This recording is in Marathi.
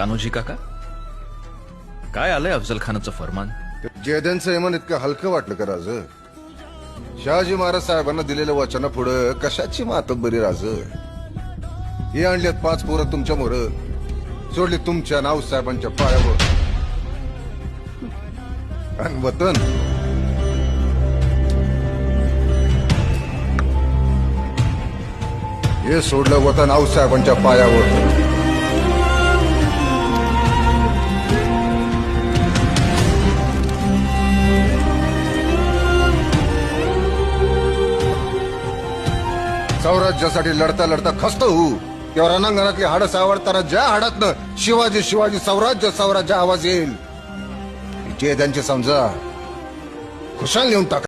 कान्होजी काका? काय आलंय अफजल खानाचं फरमान? जयदेनचं यमन इतकं हलकं वाटलं का राज? शहाजी महाराज साहेबांना दिलेल्या वचना पुढं कशाची मातब्बरी राज? हे आणल्यात पाच पोरं तुमच्या मोर. सोडली तुमच्या नाव साहेबांच्या पायावर. आणि वतन. हे सोडलं वतन आऊसाहेबांच्या पायावर. स्वराज्यासाठी लढता लढता खस्त होऊ तेव्हा रणांगणातली हाडं सावरताना ज्या हाडातनं शिवाजी शिवाजी स्वराज्य स्वराज्य आवाज येईल जे त्यांचे समजा खुशाल नेऊन टाका.